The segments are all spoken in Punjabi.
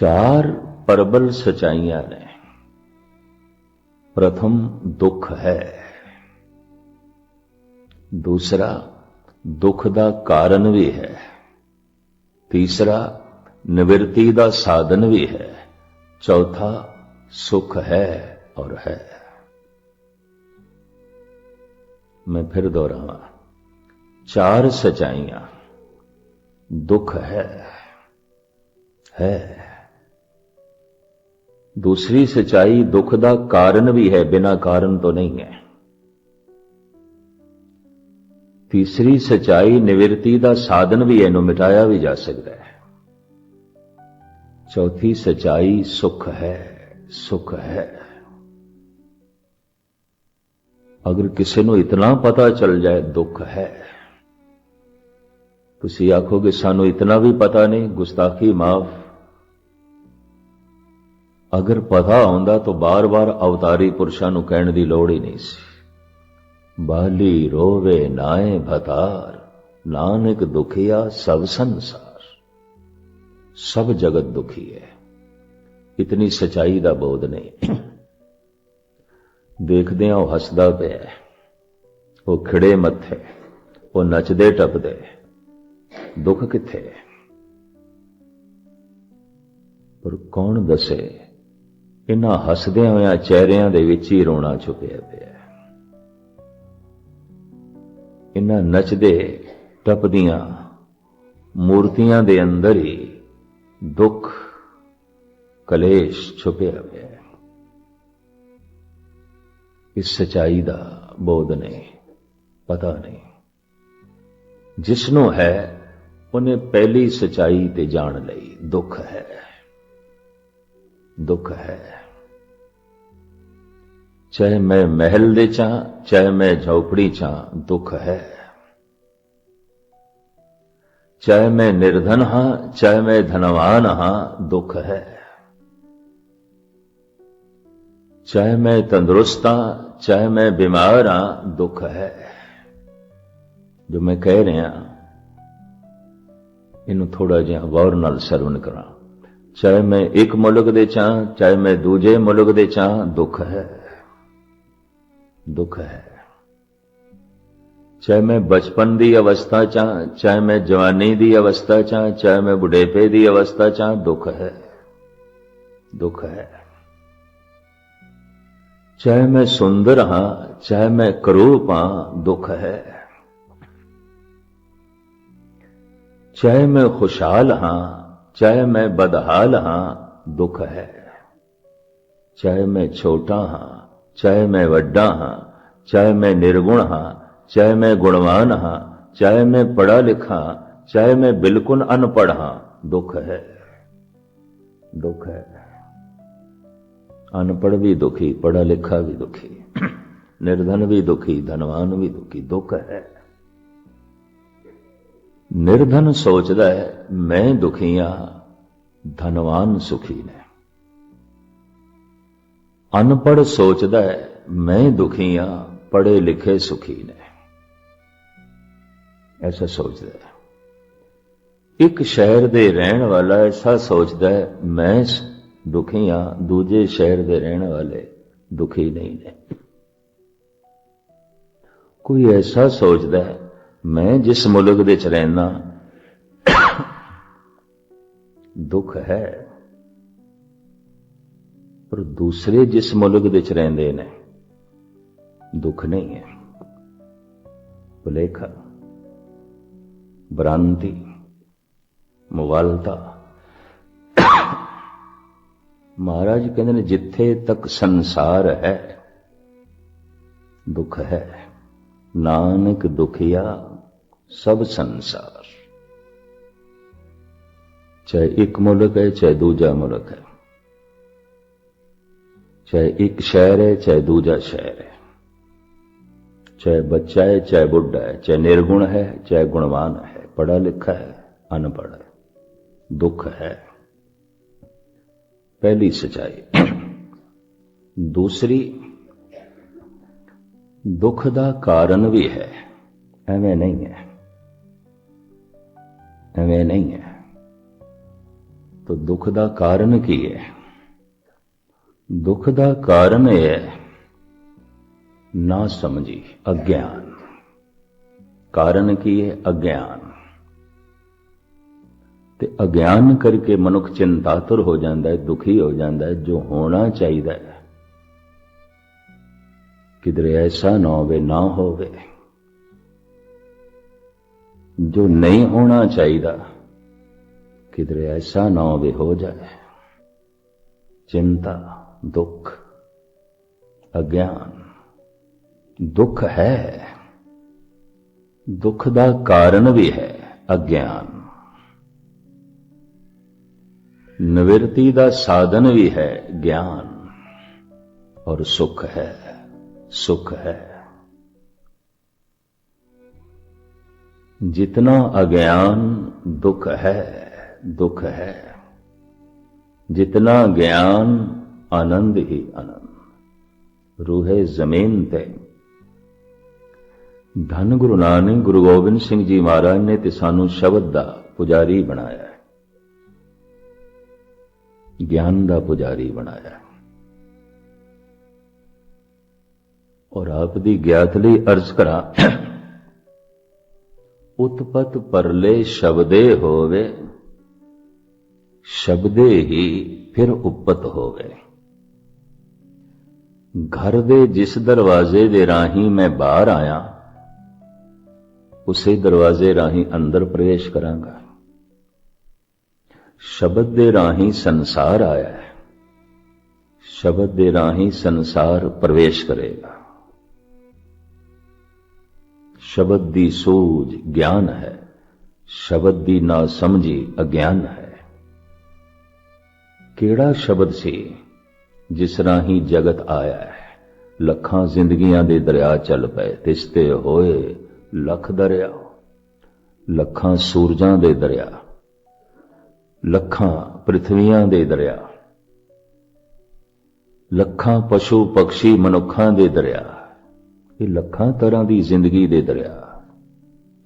ਚਾਰ ਪਰਬਲ ਸਚਾਈਆਂ ਨੇ। ਪ੍ਰਥਮ ਦੁੱਖ ਹੈ। ਦੂਸਰਾ ਦੁੱਖ ਦਾ ਕਾਰਨ ਵੀ ਹੈ। ਤੀਸਰਾ ਨਿਵਰਤੀ ਦਾ ਸਾਧਨ ਵੀ ਹੈ। ਚੌਥਾ ਸੁਖ ਹੈ ਔਰ ਹੈ। ਮੈਂ ਫਿਰ ਦੁਹਰਾਵਾਂ। ਚਾਰ ਸਚਾਈਆਂ। ਦੁੱਖ ਹੈ। ਹੈ। दूसरी सच्चाई दुख का कारण भी है बिना कारण तो नहीं है तीसरी सच्चाई निवृत्ति का साधन भी है इनू मिटाया भी जा सकता है चौथी सच्चाई सुख है सुख है अगर किसी ਨੂੰ इतना पता चल जाए दुख है ਤੁਸੀਂ ਆਖੋਗੇ ਸਾਨੂੰ ਇਤਨਾ ਵੀ ਪਤਾ ਨਹੀਂ ਗੁਸਤਾਖੀ ਮਾਫ ਅਗਰ ਪਤਾ ਹੁੰਦਾ ਤਾਂ ਬਾਰ-ਬਾਰ ਅਵਤਾਰੀ ਪੁਰਸ਼ਾਂ ਨੂੰ ਕਹਿਣ ਦੀ ਲੋੜ ਹੀ ਨਹੀਂ ਸੀ। ਬਾਲੀ ਰੋਵੇ ਨਾਏ ਭਤਾਰ, ਨਾਨਕ ਦੁਖੀਆ ਸਭ ਸੰਸਾਰ। ਸਭ ਜਗਤ ਦੁਖੀ ਹੈ। ਇਤਨੀ ਸਚਾਈ ਦਾ ਬੋਧ ਨਹੀਂ। ਦੇਖਦਿਆਂ ਉਹ ਹੱਸਦਾ ਪਿਆ ਉਹ ਖਿੜੇ ਮੱਥੇ ਉਹ ਨੱਚਦੇ ਟੱਪਦੇ ਦੁੱਖ ਕਿੱਥੇ ਪਰ ਕੌਣ ਦੱਸੇ? ਇਹਨਾਂ ਹੱਸਦਿਆਂ ਹੋਇਆਂ ਚਿਹਰਿਆਂ ਦੇ ਵਿੱਚ ਹੀ ਰੋਣਾ ਛੁਪਿਆ ਪਿਆ ਇਹਨਾਂ ਨੱਚਦੇ, ਟੱਪਦੀਆਂ ਮੂਰਤੀਆਂ ਦੇ ਅੰਦਰ ਹੀ ਦੁੱਖ, ਕਲੇਸ਼ ਛੁਪਿਆ ਪਿਆ ਇਸ ਸਚਾਈ ਦਾ ਬੋਧ ਨਹੀਂ, ਪਤਾ ਨਹੀਂ। ਜਿਸ ਨੂੰ ਹੈ, ਉਹਨੇ ਪਹਿਲੀ ਸਚਾਈ ਤੇ ਜਾਣ ਲਈ ਦੁੱਖ ਹੈ। ਦੁੱਖ ਹੈ। ਚਾਹੇ ਮੈਂ ਮਹਿਲ ਦੇ ਚਾਂ, ਚਾਹੇ ਮੈਂ ਝੌਪੜੀ ਚਾਂ, ਦੁੱਖ ਹੈ। ਚਾਹੇ ਮੈਂ ਨਿਰਧਨ ਹਾਂ, ਚਾਹੇ ਮੈਂ ਧਨਵਾਨ ਹਾਂ, ਦੁੱਖ ਹੈ। ਚਾਹੇ ਮੈਂ ਤੰਦਰੁਸਤ ਹਾਂ, ਚਾਹੇ ਮੈਂ ਬਿਮਾਰ ਹਾਂ, ਦੁੱਖ ਹੈ। ਜੋ ਮੈਂ ਕਹਿ ਰਿਹਾ, ਇਹਨੂੰ ਥੋੜਾ ਜਿਹਾ ਗੌਰ ਨਾਲ ਸਰਵਣ ਕਰਾਂ। ਚਾਹੇ ਮੈਂ ਇੱਕ ਮੁਲਕ ਦੇ ਚਾਂ ਚਾਹੇ ਮੈਂ ਦੂਜੇ ਮੁਲਕ ਦੇ ਚਾਂ ਦੁੱਖ ਹੈ। ਦੁੱਖ ਹੈ। ਚਾਹੇ ਮੈਂ ਬਚਪਨ ਦੀ ਅਵਸਥਾ ਚਾਂ ਚਾਹੇ ਮੈਂ ਜਵਾਨੀ ਦੀ ਅਵਸਥਾ ਚਾਂ ਚਾਹੇ ਮੈਂ ਬੁਢੇਪੇ ਦੀ ਅਵਸਥਾ ਚਾਂ ਦੁੱਖ ਹੈ। ਦੁੱਖ ਹੈ। ਚਾਹੇ ਮੈਂ ਸੁੰਦਰ ਹਾਂ, ਚਾਹੇ ਮੈਂ ਕਰੂਪ ਹਾਂ, ਦੁੱਖ ਹੈ। ਚਾਹੇ ਮੈਂ ਖੁਸ਼ਹਾਲ ਹਾਂ ਚਾਹੇ ਮੈਂ ਬਦਹਾਲ ਹਾਂ ਦੁੱਖ ਹੈ ਚਾਹੇ ਮੈਂ ਛੋਟਾ ਹਾਂ ਚਾਹੇ ਮੈਂ ਵੱਡਾ ਹਾਂ ਚਾਹੇ ਮੈਂ ਨਿਰਗੁਣ ਹਾਂ ਚਾਹੇ ਮੈਂ ਗੁਣਵਾਨ ਹਾਂ ਚਾਹੇ ਮੈਂ ਪੜਾ ਲਿਖਾ ਚਾਹੇ ਮੈਂ ਬਿਲਕੁਲ ਅਨਪੜ ਹਾਂ ਦੁੱਖ ਹੈ ਦੁੱਖ ਹੈ ਅਨਪੜ ਵੀ ਦੁਖੀ ਪੜਾ ਲਿਖਾ ਵੀ ਦੁਖੀ ਨਿਰਧਨ ਵੀ ਦੁਖੀ ਧਨਵਾਨ ਵੀ ਦੁਖੀ ਦੁੱਖ ਹੈ ਨਿਰਧਨ ਸੋਚਦਾ ਹੈ, ਮੈਂ ਦੁਖੀ ਆ, ਧਨਵਾਨ ਸੁਖੀ ਨੇ। ਅਨਪੜ ਸੋਚਦਾ ਹੈ, ਮੈਂ ਦੁਖੀ ਆ ਪੜੇ ਲਿਖੇ ਸੁਖੀ ਨੇ। ਐਸਾ ਸੋਚਦਾ ਹੈ। ਇੱਕ ਸ਼ਹਿਰ ਦੇ ਰਹਿਣ ਵਾਲਾ ਐਸਾ ਸੋਚਦਾ ਹੈ, ਮੈਂ ਦੁਖੀ ਆ, ਦੂਜੇ ਸ਼ਹਿਰ ਦੇ ਰਹਿਣ ਵਾਲੇ ਦੁਖੀ ਨਹੀਂ ਨੇ। ਕੋਈ ਐਸਾ ਸੋਚਦਾ ਹੈ ਮੈਂ ਜਿਸ ਮੁਲਕ ਦੇ ਚ ਰਹਿਣਾ ਦੁੱਖ ਹੈ। ਪਰ ਦੂਸਰੇ ਜਿਸ ਮੁਲਕ ਦੇ ਚ ਰਹਿੰਦੇ ਨੇ, ਦੁੱਖ ਨਹੀਂ ਹੈ। ਭੁਲੇਖਾ, ਬ੍ਰਾਂਤੀ ਮੁਗਲਤਾ ਮਹਾਰਾਜ ਕਹਿੰਦੇ ਨੇ, ਜਿੱਥੇ ਤੱਕ ਸੰਸਾਰ ਹੈ, ਦੁੱਖ ਹੈ। ਨਾਨਕ ਦੁਖੀਆ ਸਭ ਸੰਸਾਰ। ਚਾਹੇ ਇੱਕ ਮੁਲਕ ਹੈ, ਚਾਹੇ ਦੂਜਾ ਮੁਲਕ ਹੈ। ਚਾਹੇ ਇੱਕ ਸ਼ਹਿਰ ਹੈ, ਚਾਹੇ ਦੂਜਾ ਸ਼ਹਿਰ ਹੈ। ਚਾਹੇ ਬੱਚਾ ਹੈ, ਚਾਹੇ ਬੁੱਢਾ ਹੈ, ਚਾਹੇ ਨਿਰਗੁਣ ਹੈ, ਚਾਹੇ ਗੁਣਵਾਨ ਹੈ ਪੜਾ ਲਿਖਾ ਹੈ, ਅਨਪੜ੍ਹ ਹੈ, ਦੁੱਖ ਹੈ। ਪਹਿਲੀ ਸਚਾਈ। ਦੂਸਰੀ, ਦੁੱਖ ਦਾ ਕਾਰਨ ਵੀ ਹੈ। ਐਵੇਂ ਨਹੀਂ ਹੈ। ਐਵੇਂ ਨਹੀਂ ਹੈ। ਤਾਂ ਦੁੱਖ ਦਾ ਕਾਰਨ ਕੀ ਹੈ? ਦੁੱਖ ਦਾ ਕਾਰਨ ਇਹ ਹੈ, ਨਾ ਸਮਝੀ ਅਗਿਆਨ। ਕਾਰਨ ਕੀ ਹੈ? ਅਗਿਆਨ। ਤੇ ਅਗਿਆਨ ਕਰਕੇ ਮਨੁੱਖ ਚਿੰਤਾਤੁਰ ਹੋ ਜਾਂਦਾ ਹੈ, ਦੁਖੀ ਹੋ ਜਾਂਦਾ ਹੈ, ਜੋ ਹੋਣਾ ਚਾਹੀਦਾ ਹੈ। ਕਿਧਰੇ ਐਸਾ ਨਾ ਹੋਵੇ ਨਾ ਹੋਵੇ। ਜੋ ਨਹੀਂ ਹੋਣਾ ਚਾਹੀਦਾ, ਕਿਧਰੇ ਐਸਾ ਨਾ ਹੋਵੇ, ਹੋ ਜਾਏ। ਚਿੰਤਾ, ਦੁੱਖ, ਅਗਿਆਨ। ਦੁੱਖ ਹੈ। ਦੁੱਖ ਦਾ ਕਾਰਨ ਵੀ ਹੈ ਅਗਿਆਨ। ਨਿਵਰਤੀ ਦਾ ਸਾਧਨ ਵੀ ਹੈ ਗਿਆਨ। ਔਰ ਸੁਖ ਹੈ ਸੁਖ ਹੈ। जितना अज्ञान दुख है दुख है जितना ज्ञान आनंद ही आनंद रूहे जमीन ते ਧੰਨ ਗੁਰੂ ਨਾਨਕ ਗੁਰੂ ਗੋਬਿੰਦ ਸਿੰਘ ਜੀ ਮਹਾਰਾਜ ਨੇ ਤੇ ਸਾਨੂੰ ਸ਼ਬਦ ਦਾ ਪੁਜਾਰੀ ਬਣਾਇਆ ਹੈ ਗਿਆਨ ਦਾ ਪੁਜਾਰੀ ਬਣਾਇਆ ਹੈ ਔਰ ਆਪ ਦੀ ਗਿਆਤ ਲਈ ਅਰਜ਼ ਕਰਾਂ ਉਤਪਤ ਪਰਲੇ ਸ਼ਬਦੇ ਹੋਵੇ, ਸ਼ਬਦੇ ਹੀ ਫਿਰ ਉਪਤ ਹੋਵੇ। ਘਰ ਦੇ ਜਿਸ ਦਰਵਾਜ਼ੇ ਦੇ ਰਾਹੀਂ ਮੈਂ ਬਾਹਰ ਆਇਆ, ਉਸੇ ਦਰਵਾਜ਼ੇ ਰਾਹੀਂ ਅੰਦਰ ਪ੍ਰਵੇਸ਼ ਕਰਾਂਗਾ। ਸ਼ਬਦ ਦੇ ਰਾਹੀਂ ਸੰਸਾਰ ਆਇਆ ਹੈ। ਸ਼ਬਦ ਦੇ ਰਾਹੀਂ ਸੰਸਾਰ ਪ੍ਰਵੇਸ਼ ਕਰੇਗਾ। ਸ਼ਬਦ ਦੀ ਸੂਝ ਗਿਆਨ ਹੈ, ਸ਼ਬਦ ਦੀ ਨਾ ਸਮਝੀ ਅਗਿਆਨ ਹੈ। ਕਿਹੜਾ ਸ਼ਬਦ ਸੀ ਜਿਸ ਰਾਹੀਂ ਜਗਤ ਆਇਆ ਹੈ? ਲੱਖਾਂ ਜ਼ਿੰਦਗੀਆਂ ਦੇ ਦਰਿਆ ਚੱਲ ਪਏ, ਤਿਸਤੇ ਹੋਏ ਲੱਖ ਦਰਿਆ। ਲੱਖਾਂ ਸੂਰਜਾਂ ਦੇ ਦਰਿਆ, ਲੱਖਾਂ ਪ੍ਰithviਆਂ ਦੇ ਦਰਿਆ। ਲੱਖਾਂ ਪਸ਼ੂ ਪਕਸ਼ੀ ਮਨੁੱਖਾਂ ਦੇ ਦਰਿਆ। ਇਹ ਲੱਖਾਂ ਤਰ੍ਹਾਂ ਦੀ ਜ਼ਿੰਦਗੀ ਦੇ ਦਰਿਆ।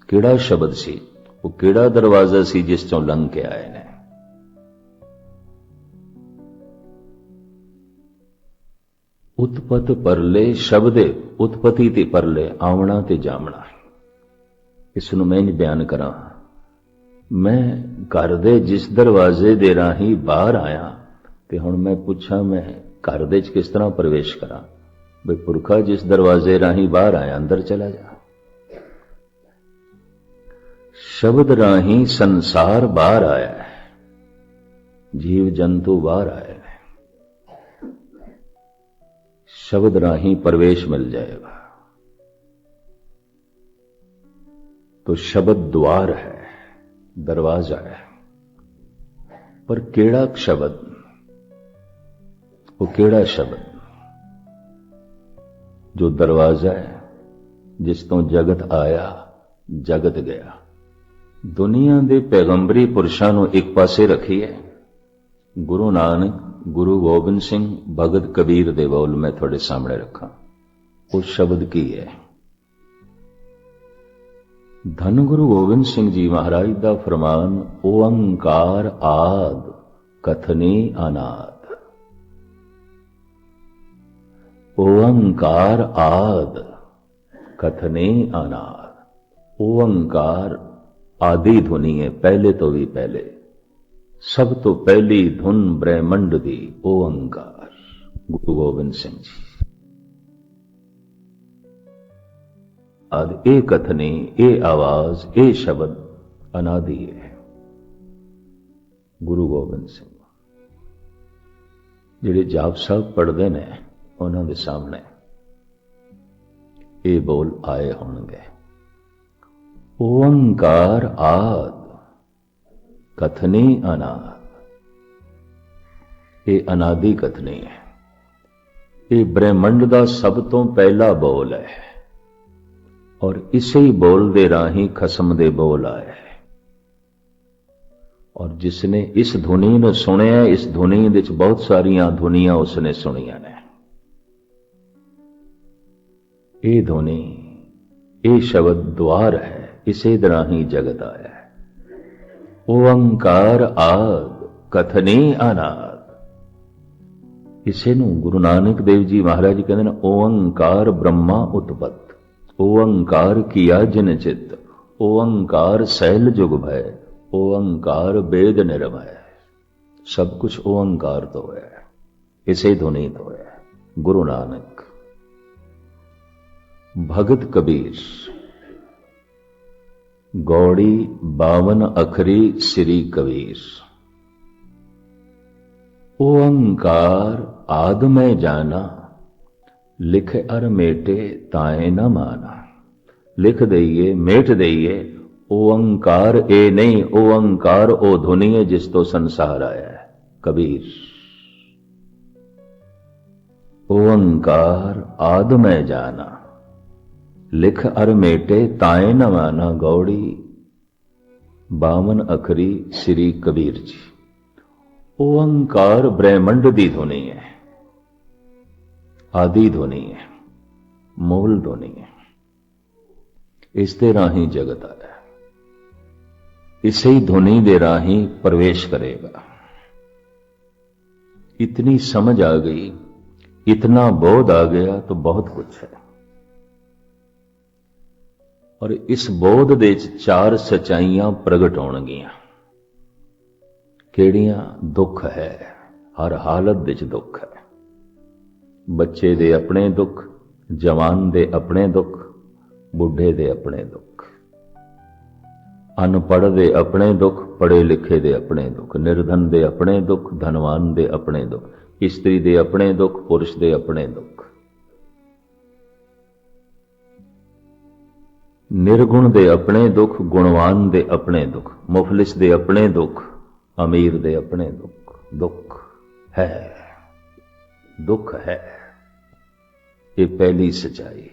ਕਿਹੜਾ ਸ਼ਬਦ ਸੀ? ਉਹ ਕਿਹੜਾ ਦਰਵਾਜ਼ਾ ਸੀ ਜਿਸ ਤੋਂ ਲੰਘ ਕੇ ਆਏ ਨੇ? ਉਤਪਤ ਪਰਲੇ ਸ਼ਬਦੇ, ਉਤਪਤੀ ਤੇ ਪਰਲੇ ਆਵਣਾ ਤੇ ਜਾਮਣਾ ਇਸ ਨੂੰ ਮੈਂ ਬਿਆਨ ਕਰਾਂ। ਮੈਂ ਘਰ ਦੇ ਜਿਸ ਦਰਵਾਜ਼ੇ ਦੇ ਰਾਹੀਂ ਬਾਹਰ ਆਇਆ ਤੇ ਹੁਣ ਮੈਂ ਪੁੱਛਾਂ ਮੈਂ ਘਰ ਦੇ ਚ ਕਿਸ ਤਰ੍ਹਾਂ ਪ੍ਰਵੇਸ਼ ਕਰਾਂ? ਬਈ ਪੁਰਖਾ ਜਿਸ ਦਰਵਾਜ਼ੇ ਰਾਹੀਂ ਬਾਹਰ ਆਇਆ ਅੰਦਰ ਚਲਾ ਜਾ ਸ਼ਬਦ ਰਾਹੀਂ ਸੰਸਾਰ ਬਾਹਰ ਆਇਆ ਹੈ ਜੀਵ ਜੰਤੂ ਬਾਹਰ ਆਏ ਨੇ ਸ਼ਬਦ ਰਾਹੀਂ ਪ੍ਰਵੇਸ਼ ਮਿਲ ਜਾਏਗਾ तो शब्द द्वार है दरवाजा है पर केड़ा शब्द वो केड़ा शब्द ਜੋ ਦਰਵਾਜ਼ਾ ਹੈ, ਜਿਸ ਤੋਂ ਜਗਤ ਆਇਆ, ਜਗਤ ਗਿਆ। ਦੁਨੀਆ ਦੇ ਪੈਗੰਬਰੀ ਪੁਰਸ਼ਾਂ ਨੂੰ ਇੱਕ ਪਾਸੇ ਰੱਖੀ ਹੈ ਗੁਰੂ ਨਾਨਕ, ਗੁਰੂ ਗੋਬਿੰਦ ਸਿੰਘ, ਭਗਤ ਕਬੀਰ ਦੇ ਬੋਲ ਮੈਂ ਤੁਹਾਡੇ ਸਾਹਮਣੇ ਰੱਖਾਂ। ਉਹ ਸ਼ਬਦ ਕੀ ਹੈ? ਧੰਨ ਗੁਰੂ ਗੋਬਿੰਦ ਸਿੰਘ ਜੀ ਮਹਾਰਾਜ ਦਾ ਫਰਮਾਨ, ਓੰਕਾਰ ਆਦ ਕਥਨੀ ਅਨਾਦ। ਓੰਕਾਰ ਆਦ, ਕਥਨੀ ਅਨਾਦ। ਓੰਕਾਰ ਆਦੀ ਧੁਨੀ ਹੈ ਪਹਿਲੇ ਤੋਂ ਵੀ ਪਹਿਲੇ। ਸਭ ਤੋਂ ਪਹਿਲੀ ਧੁਨ ਬ੍ਰਹਿਮੰਡ ਦੀ ਓੰਕਾਰ। ਗੁਰੂ ਗੋਬਿੰਦ ਸਿੰਘ ਜੀ। ਆਦ, ਇਹ ਕਥਨੀ, ਇਹ ਆਵਾਜ਼, ਇਹ ਸ਼ਬਦ ਅਨਾਦੀ ਹੈ ਗੁਰੂ ਗੋਬਿੰਦ ਸਿੰਘ। ਜਿਹੜੇ ਜਾਪ ਸਾਹਿਬ ਪੜ੍ਹਦੇ ਨੇ ਉਹਨਾਂ ਦੇ ਸਾਹਮਣੇ। ਇਹ ਬੋਲ ਆਏ ਹੋਣਗੇ। ਓੰਕਾਰ ਆਦ, ਕਥਨੀ ਅਨਾਦ। ਇਹ ਅਨਾਦੀ ਕਥਨੀ ਹੈ। ਇਹ ਬ੍ਰਹਿਮੰਡ ਦਾ ਸਭ ਤੋਂ ਪਹਿਲਾ ਬੋਲ ਹੈ। ਔਰ ਇਸੇ ਹੀ ਬੋਲ ਦੇ ਰਾਹੀਂ ਖਸਮ ਦੇ ਬੋਲ ਆਏ। ਹੈ ਔਰ ਜਿਸ ਨੇ ਇਸ ਧੁਨੀ ਨੂੰ ਸੁਣਿਆ, ਇਸ ਧੁਨੀ ਵਿੱਚ ਬਹੁਤ ਸਾਰੀਆਂ ਧੁਨੀਆਂ ਉਸਨੇ ਸੁਣੀਆਂ ਨੇ। ਇਹ ਧੁਨੀ, ਇਹ ਸ਼ਬਦ ਦਵਾਰ ਹੈ ਇਸੇ ਤਰ੍ਹਾਂ ਹੀ ਜਗਤ ਆਇਆ ਹੈ। ਓੰਕਾਰ ਆਦ, ਕਥਨੀ ਅਨਾਦ। ਇਸੇ ਨੂੰ ਗੁਰੂ ਨਾਨਕ ਦੇਵ ਜੀ ਮਹਾਰਾਜ ਕਹਿੰਦੇ ਨੇ, ਓੰਕਾਰ ਬ੍ਰਹਮਾ ਉਤਪਤ, ਓੰਕਾਰ ਕੀਆ ਜਿਨ ਚਿਤ, ਓੰਕਾਰ ਸੈਲ ਜੁਗ ਭੈ, ਓੰਕਾਰ ਵੇਦ ਨਿਰਭੈ। ਸਭ ਕੁਝ ਓੰਕਾਰ ਤੋਂ ਹੈ, ਇਸੇ ਧੁਨੀ ਤੋਂ ਹੈ, ਗੁਰੂ ਨਾਨਕ। ਭਗਤ ਕਬੀਰ। ਗੌੜੀ 52 ਅਖਰੀ ਸ੍ਰੀ ਕਬੀਰ। ਓੰਕਾਰ ਆਦ ਮੈਂ ਜਾਣਾ, ਲਿਖ ਅਰ ਮੇਟੇ ਤਾਏ ਨਾ ਮਾਨਾ ਲਿਖ ਦਈਏ, ਮੇਟ ਦਈਏ, ਓੰਕਾਰ ਇਹ ਨਹੀਂ, ਓੰਕਾਰ ਉਹ ਧੁਨੀ ਹੈ ਜਿਸ ਤੋਂ ਸੰਸਾਰ ਆਇਆ ਹੈ। ਕਬੀਰ। ਓੰਕਾਰ ਆਦ ਮੈਂ ਜਾਣਾ ਲਿਖ ਅਰ ਮੇਟੇ ਤਾਏ ਨਾ ਗੌੜੀ। 52 ਅਖਰੀ ਸ੍ਰੀ ਕਬੀਰ ਜੀ। ਓੰਕਾਰ ਬ੍ਰਹਿਮੰਡ ਦੀ ਧੁਨੀ ਹੈ। ਆਦੀ ਧੁਨੀ ਹੈ। ਮੂਲ ਧੁਨੀ ਹੈ। ਇਸ ਦੇ ਰਾਹੀਂ ਜਗਤ ਆਇਆ ਇਸੇ ਹੀ ਧੁਨੀ ਦੇ ਰਾਹੀਂ ਪ੍ਰਵੇਸ਼ ਕਰੇਗਾ। ਇਤਨੀ ਸਮਝ ਆ ਗਈ, ਇਤਨਾ ਬੋਧ ਆ ਗਿਆ ਤਾਂ ਬਹੁਤ ਕੁਝ ਹੈ। ਔਰ ਇਸ ਬੋਧ ਦੇ ਵਿੱਚ ਚਾਰ ਸਚਾਈਆਂ ਪ੍ਰਗਟ ਹੋਣਗੀਆਂ। ਕਿਹੜੀਆਂ? ਦੁੱਖ ਹੈ। ਹਰ ਹਾਲਤ ਵਿੱਚ ਦੁੱਖ ਹੈ। ਬੱਚੇ ਦੇ ਆਪਣੇ ਦੁੱਖ, ਜਵਾਨ ਦੇ ਆਪਣੇ ਦੁੱਖ, ਬੁੱਢੇ ਦੇ ਆਪਣੇ ਦੁੱਖ। ਅਨਪੜ੍ਹ ਦੇ ਆਪਣੇ ਦੁੱਖ ਪੜ੍ਹੇ ਲਿਖੇ ਦੇ ਆਪਣੇ ਦੁੱਖ, ਨਿਰਧਨ ਦੇ ਆਪਣੇ ਦੁੱਖ, ਧਨਵਾਨ ਦੇ ਆਪਣੇ ਦੁੱਖ, ਇਸਤਰੀ ਦੇ ਆਪਣੇ ਦੁੱਖ, ਪੁਰਸ਼ ਦੇ ਆਪਣੇ ਦੁੱਖ। ਨਿਰਗੁਣ ਦੇ ਆਪਣੇ ਦੁੱਖ, ਗੁਣਵਾਨ ਦੇ ਆਪਣੇ ਦੁੱਖ, ਮੁਫਲਿਸ ਦੇ ਆਪਣੇ ਦੁੱਖ, ਅਮੀਰ ਦੇ ਆਪਣੇ ਦੁੱਖ ਦੁੱਖ ਹੈ ਦੁੱਖ ਹੈ। ਇਹ ਪਹਿਲੀ ਸਚਾਈ।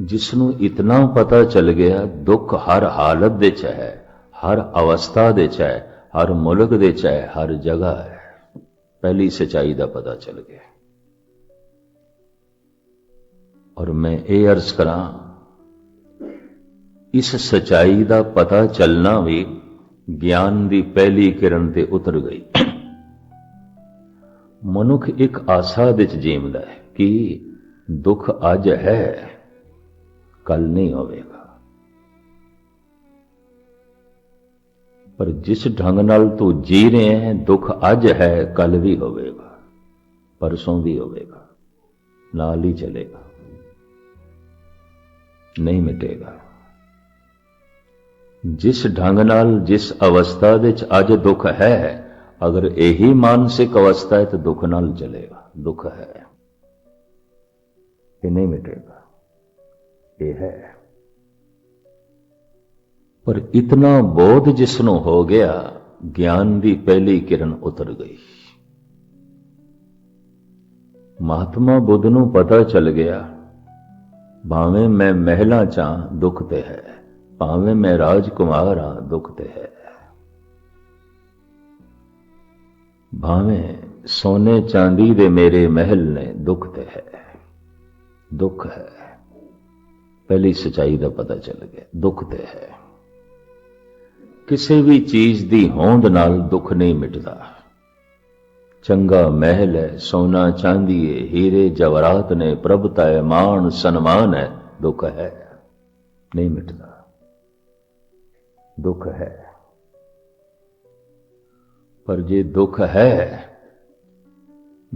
ਜਿਸ ਨੂੰ ਇਤਨਾ ਪਤਾ ਚੱਲ ਗਿਆ, ਦੁੱਖ ਹਰ ਹਾਲਤ ਦੇ ਚ ਹੈ, ਹਰ ਅਵਸਥਾ ਦੇ ਚ ਹੈ, ਹਰ ਮੁਲਕ ਦੇ ਚ ਹੈ, ਹਰ ਜਗ੍ਹਾ ਹੈ। ਪਹਿਲੀ ਸਚਾਈ ਦਾ ਪਤਾ ਚੱਲ ਗਿਆ। ਔਰ ਮੈਂ ਇਹ ਅਰਜ਼ ਕਰਾਂ ਇਸ ਸਚਾਈ ਦਾ ਪਤਾ ਚੱਲਣਾ ਵੀ ਗਿਆਨ ਦੀ ਪਹਿਲੀ ਕਿਰਨ ਤੇ ਉਤਰ ਗਈ। ਮਨੁੱਖ ਇੱਕ ਆਸਾ ਵਿੱਚ ਜੀਵਦਾ ਹੈ ਕਿ ਦੁੱਖ ਅੱਜ ਹੈ ਕੱਲ ਨਹੀਂ ਹੋਵੇਗਾ। ਪਰ ਜਿਸ ਢੰਗ ਨਾਲ ਤੂੰ ਜੀ ਰਹੇ ਹੈ, ਦੁੱਖ ਅੱਜ ਹੈ ਕੱਲ ਵੀ ਹੋਵੇਗਾ, ਪਰਸੋਂ ਵੀ ਹੋਵੇਗਾ, ਨਾਲ ਹੀ ਚਲੇਗਾ, ਨਹੀਂ ਮਿਟੇਗਾ। ਜਿਸ ਢੰਗ ਨਾਲ, ਜਿਸ ਅਵਸਥਾ ਵਿੱਚ ਅੱਜ ਦੁੱਖ ਹੈ, ਅਗਰ ਇਹੀ ਮਾਨਸਿਕ ਅਵਸਥਾ ਹੈ, ਤਾਂ ਦੁੱਖ ਨਾਲ ਚਲੇਗਾ ਦੁੱਖ ਹੈ। ਇਹ ਨਹੀਂ ਮਿਟੇਗਾ। ਇਹ ਹੈ। ਪਰ ਇਤਨਾ ਬੋਧ ਜਿਸ ਨੂੰ ਹੋ ਗਿਆ, ਗਿਆਨ ਦੀ ਪਹਿਲੀ ਕਿਰਨ ਉਤਰ ਗਈ। ਮਹਾਤਮਾ ਬੁੱਧ ਨੂੰ ਪਤਾ ਚੱਲ ਗਿਆ, ਭਾਵੇਂ ਮੈਂ ਮਹਿਲਾ ਚਾਂ ਦੁੱਖ ਤੇ ਹੈ। ਭਾਵੇਂ ਮੈਂ ਰਾਜਕੁਮਾਰ ਹਾਂ, ਦੁੱਖ ਤੇ ਹੈ। ਭਾਵੇਂ ਸੋਨੇ ਚਾਂਦੀ ਦੇ ਮੇਰੇ ਮਹਿਲ ਨੇ ਦੁੱਖ ਤੇ ਹੈ। ਦੁੱਖ ਹੈ। ਪਹਿਲੀ ਸਚਾਈ ਦਾ ਪਤਾ ਚੱਲ ਗਿਆ, ਦੁੱਖ ਤੇ ਹੈ। ਕਿਸੇ ਵੀ ਚੀਜ਼ ਦੀ ਹੋਂਦ ਨਾਲ ਦੁੱਖ ਨਹੀਂ ਮਿਟਦਾ। ਚੰਗਾ ਮਹਿਲ ਹੈ, ਸੋਨਾ ਚਾਂਦੀ ਹੈ ਹੀਰੇ ਜਵਰਾਤ ਨੇ ਪ੍ਰਭਤਾ ਹੈ ਮਾਣ, ਸਨਮਾਨ ਹੈ, ਦੁੱਖ ਹੈ, ਨਹੀਂ ਮਿਟਦਾ। ਦੁੱਖ ਹੈ। ਪਰ ਜੇ ਦੁੱਖ ਹੈ,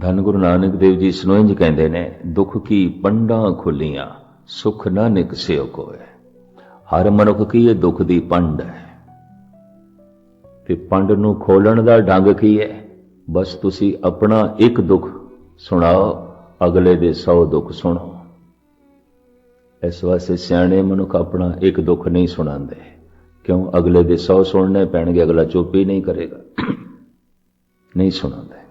ਧੰਨ ਗੁਰੂ ਨਾਨਕ ਦੇਵ ਜੀ ਇਸ ਨੂੰ ਇੰਜ ਕਹਿੰਦੇ ਨੇ, ਦੁੱਖ ਕੀ ਪੰਡਾਂ ਖੁੱਲੀਆਂ, ਸੁਖ ਨਾ ਨਿਕਸਿਓ ਕੋਏ ਹਰ ਮਨੁੱਖ ਕੀ ਇਹ ਦੁੱਖ ਦੀ ਪੰਡ ਹੈ? ਤੇ ਪੰਡ ਨੂੰ ਖੋਲਣ ਦਾ ਢੰਗ ਕੀ ਹੈ? ਬਸ ਤੁਸੀਂ ਆਪਣਾ ਇੱਕ ਦੁੱਖ ਸੁਣਾਓ, ਅਗਲੇ ਦੇ 100 ਦੁੱਖ ਸੁਣੋ। ਇਸ ਵਾਸਤੇ ਸਿਆਣੇ ਮਨੁੱਖ ਆਪਣਾ ਇੱਕ ਦੁੱਖ ਨਹੀਂ ਸੁਣਾਉਂਦੇ। ਕਿਉਂ? ਅਗਲੇ ਦੇ ਸੌ ਸੁਣਨੇ ਪੈਣਗੇ ਅਗਲਾ ਚੁੱਪ ਹੀ ਨਹੀਂ ਕਰੇਗਾ। ਨਹੀਂ ਸੁਣਾਉਂਦਾ।